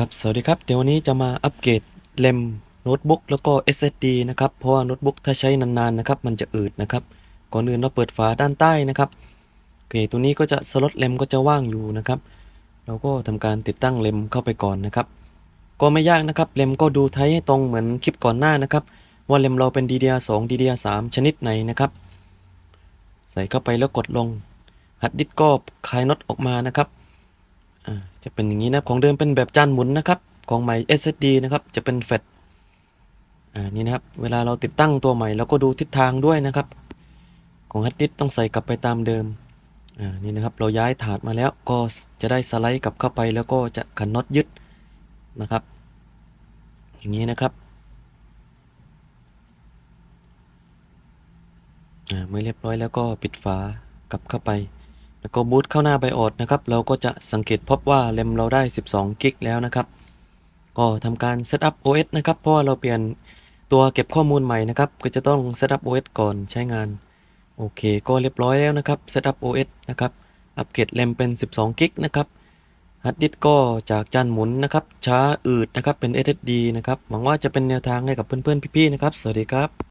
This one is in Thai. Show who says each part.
Speaker 1: ครับ สวัสดีครับ เดี๋ยววันนี้จะมาอัปเกรดเลมโน้ตบุ๊กแล้วก็ SSD นะครับ เพราะว่าโน้ตบุ๊กถ้าใช้นานๆนะครับ มันจะอืดนะครับ ก่อนอื่นเราเปิดฝาด้านใต้นะครับ โอเค ตัวนี้ก็จะสล็อตเลมก็จะว่างอยู่นะครับ เราก็ทำการติดตั้งเลมเข้าไปก่อนนะครับ ก็ไม่ยากนะครับ เลมก็ดูไทป์ให้ตรงเหมือนคลิปก่อนหน้านะครับ ว่าเลมเราเป็น DDR2 DDR3 ชนิดไหนนะครับ ใส่เข้าไปแล้วกดลงฮัดดิสก็คลายน็อตออกมานะครับ จะเป็นอย่างนี้นะของเดิมเป็นแบบจานหมุนนะครับ ของใหม่ SSD นะครับ จะเป็นแฟลชอ่านี่นะครับ เวลาเราติดตั้งตัวใหม่เราก็ดูทิศทางด้วยนะครับ ของฮัดดิสต้องใส่กลับไปตามเดิมอ่านี่นะครับเราย้ายถาดมาแล้วก็จะได้สไลด์กลับเข้าไปแล้วก็จะขันน็อตยึดนะครับ อย่างนี้นะครับอ่าเมื่อเรียบร้อยแล้วก็ปิดฝากลับเข้าไป แล้วก็บูตเข้าหน้าไบโอดนะครับ เราก็จะสังเกตพบว่าแรมเราได้ 12 กิกแล้วนะครับ ก็ทำการเซตอัพ OS นะครับ เพราะว่าเราเปลี่ยนตัวเก็บข้อมูลใหม่นะครับ ก็จะต้องเซตอัพ OS ก่อนใช้งาน โอเค ก็เรียบร้อยแล้วนะครับเซตอัพ OS นะครับ อัปเกรดแรมเป็น 12 กิกนะครับฮาร์ดดิสก์ก็จากจานหมุนนะครับช้าอืดนะครับเป็น SSD นะครับ หวังว่าจะเป็นแนวทางให้กับเพื่อนๆ พี่ๆ นะครับ สวัสดีครับ